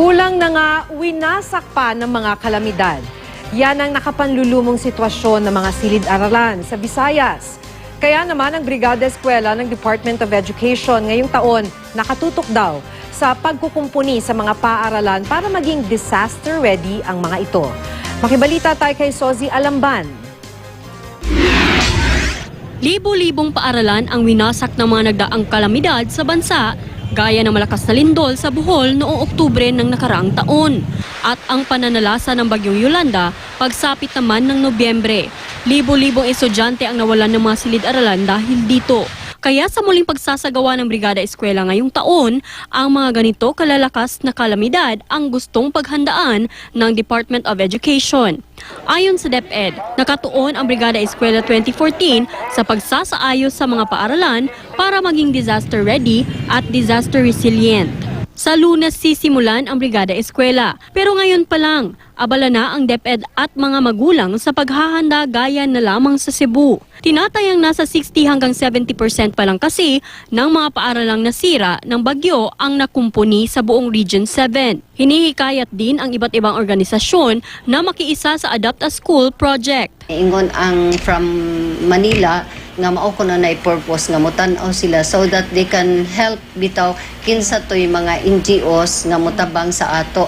Kulang na nga winasak pa ng mga kalamidad. Yan ang nakapanlulumong sitwasyon ng mga silid-aralan sa Visayas. Kaya naman ang Brigada Eskwela ng Department of Education ngayong taon nakatutok daw sa pagkukumpuni sa mga paaralan para maging disaster ready ang mga ito. Makibalita tayo kay Sozi Alamban. Libo-libong paaralan ang winasak ng mga nagdaang kalamidad sa bansa gaya ng malakas na lindol sa Bohol noong Oktubre ng nakaraang taon. At ang pananalasa ng bagyong Yolanda pagsapit naman ng Nobyembre. Libo-libong estudyante ang nawalan ng mga silid-aralan dahil dito. Kaya sa muling pagsasagawa ng Brigada Eskwela ngayong taon, ang mga ganito kalalakas na kalamidad ang gustong paghandaan ng Department of Education. Ayon sa DepEd, nakatuon ang Brigada Eskwela 2014 sa pagsasaayos sa mga paaralan para maging disaster ready at disaster resilient. Sa lunes sisimulan ang Brigada Eskwela. Pero ngayon pa lang, abala na ang DepEd at mga magulang sa paghahanda gaya na lamang sa Cebu. Tinatayang nasa 60 hanggang 70% pa lang kasi ng mga paaralang nasira ng bagyo ang nakumpuni sa buong Region 7. Hinihikayat din ang iba't ibang organisasyon na makiisa sa Adapt a School project. Ingon ang from Manila nga mao ko na na purpose nga mutan-aw sila so that they can help bitaw kinsa toy mga NGOs nga mutabang sa ato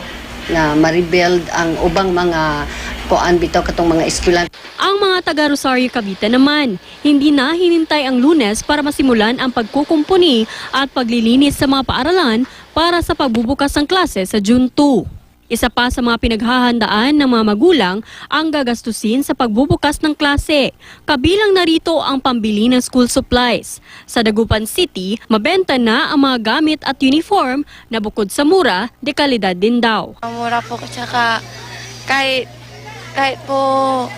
nga ma-rebuild ang ubang mga kuan bitaw katong mga eskwela Ang mga taga Rosario Cavite naman, hindi na hinintay ang lunes para masimulan ang pagkukumpuni at paglilinis sa mga paaralan para sa pagbubukas ng klase sa June 2. Isa pa sa mga pinaghahandaan ng mga magulang ang gagastusin sa pagbubukas ng klase. Kabilang narito ang pambili ng school supplies. Sa Dagupan City, mabenta na ang mga gamit at uniform na bukod sa mura, dekalidad din daw. Mura po tsaka kahit kahit po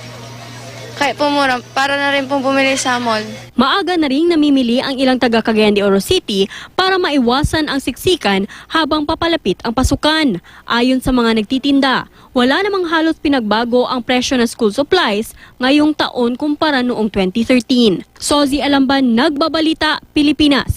kahit po mura para na rin pong bumili sa mall. Maaga na ring namimili ang ilang taga Cagayan de Oro City para maiwasan ang siksikan habang papalapit ang pasukan. Ayon sa mga nagtitinda, wala namang halos pinagbago ang presyo ng school supplies ngayong taon kumpara noong 2013. Sozi Alamban, Nagbabalita, Pilipinas.